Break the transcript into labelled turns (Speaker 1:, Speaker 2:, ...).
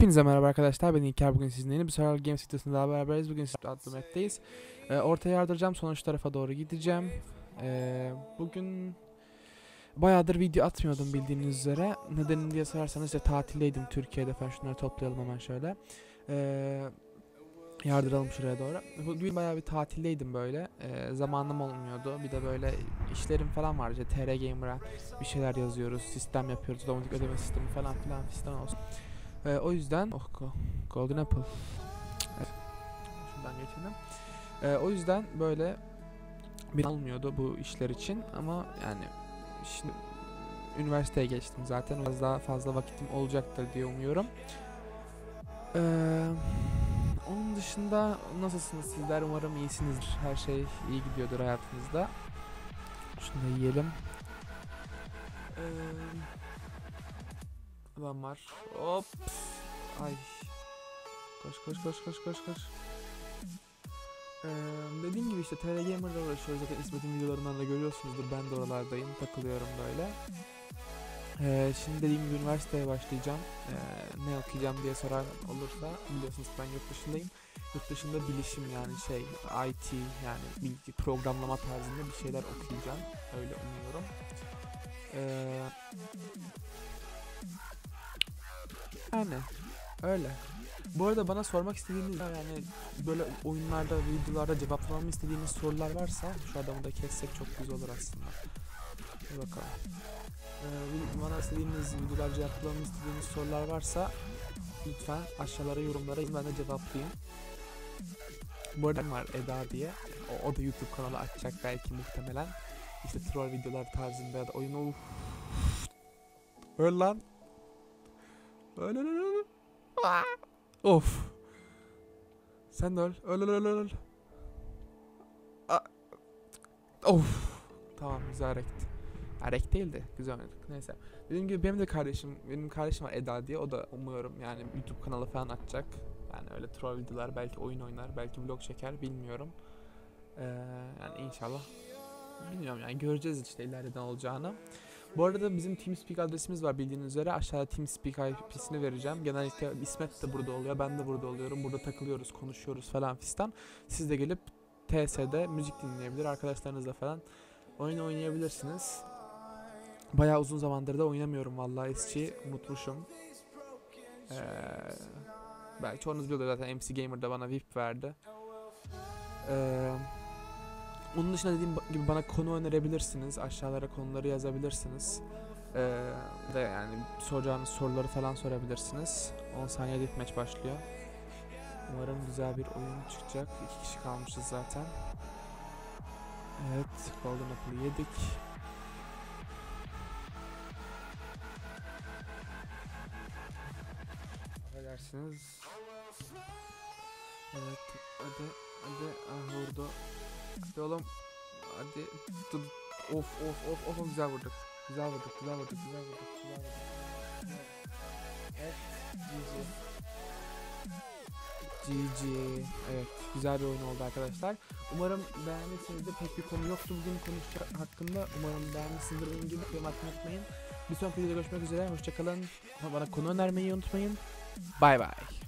Speaker 1: Hepinize merhaba arkadaşlar. Ben İlker. Bugün sizinle yeni bir Survival Games videosunda daha beraberiz. Bugün sizlerle adlı map'teyiz. Ee, ortaya yardıracağım. Sonuç tarafa doğru gideceğim. Ee, bugün bayağıdır video atmıyordum bildiğiniz üzere. Nedenini diye sorarsanız işte tatildeydim Türkiye'de falan. Şunları toplayalım hemen şöyle. Ee, yardıralım şuraya doğru. Bugün bayağı bir tatildeydim böyle. Ee, zamanım olmuyordu. Bir de böyle işlerim falan var. İşte TR Gamer'a bir şeyler yazıyoruz. Sistem yapıyoruz. Otomatik ödeme sistemi falan filan fistan olsun. Ee, o yüzden oh go- Golden Apple. Evet. Şuradan geçelim. Ee, o yüzden böyle bir almıyordu bu işler için ama yani şimdi üniversiteye geçtim zaten biraz daha fazla vakitim olacaktır diye umuyorum. Ee, onun dışında nasılsınız sizler? Umarım iyisinizdir. Her şey iyi gidiyordur hayatınızda. Şunu da yiyelim. Ee, Adam var. Hop. Ay. Koş koş koş koş koş koş. Ee, dediğim gibi işte TR Gamer'da uğraşıyoruz. Zaten İsmet'in videolarından da görüyorsunuzdur. Ben de oralardayım. Takılıyorum böyle. Ee, şimdi dediğim gibi üniversiteye başlayacağım. Ee, ne okuyacağım diye soran olursa biliyorsunuz ben yurt dışındayım. Yurt dışında bilişim yani şey IT yani bilgi programlama tarzında bir şeyler okuyacağım. Öyle umuyorum. Ee, yani öyle. Bu arada bana sormak istediğiniz yani böyle oyunlarda, videolarda cevaplamamı istediğiniz sorular varsa şu adamı da kessek çok güzel olur aslında. Bir bakalım. Ee, bana istediğiniz videolar cevaplamamı istediğiniz sorular varsa lütfen aşağılara yorumlara ben de cevaplayayım. Bu arada var Eda diye. O, o da YouTube kanalı açacak belki muhtemelen. İşte troll videolar tarzında ya da oyun of. Öl lan. Öl öl öl öl. Aa! Of. Sen de öl. Öl öl öl öl. Aa! Of. Tamam güzel hareket. Hareket değildi. Güzel oynadık. Neyse. Dediğim gibi benim de kardeşim, benim kardeşim var Eda diye. O da umuyorum yani YouTube kanalı falan açacak. Yani öyle troll videolar belki oyun oynar, belki vlog çeker bilmiyorum. Ee, yani inşallah. Bilmiyorum yani göreceğiz işte ileride ne olacağını. Bu arada bizim TeamSpeak adresimiz var bildiğiniz üzere. Aşağıda TeamSpeak IP'sini vereceğim. Genellikle İsmet de burada oluyor. Ben de burada oluyorum. Burada takılıyoruz, konuşuyoruz falan fistan. Siz de gelip TS'de müzik dinleyebilir. Arkadaşlarınızla falan oyun oynayabilirsiniz. Bayağı uzun zamandır da oynamıyorum vallahi SG. Unutmuşum. Ee, belki çoğunuz biliyordur zaten MC Gamer da bana VIP verdi. Eee onun dışında dediğim gibi bana konu önerebilirsiniz. Aşağılara konuları yazabilirsiniz. Ee, de yani soracağınız soruları falan sorabilirsiniz. 10 saniyede ilk maç başlıyor. Umarım güzel bir oyun çıkacak. İki kişi kalmışız zaten. Evet, Golden Apple'ı yedik. Affedersiniz. Evet, hadi, hadi, ah vurdu. Hadi oğlum. Hadi. Dur. Of of of of güzel vurduk. Güzel vurduk, güzel vurduk, güzel vurduk, güzel vurduk. Evet. GG. GG. Evet. Güzel bir oyun oldu arkadaşlar. Umarım beğenmişsinizdir. Pek bir konu yoktu bugün konuşacak hakkında. Umarım beğenmişsinizdir. Benim gibi atmayı unutmayın. Bir sonraki videoda görüşmek üzere. Hoşçakalın. Bana konu önermeyi unutmayın. Bay bay.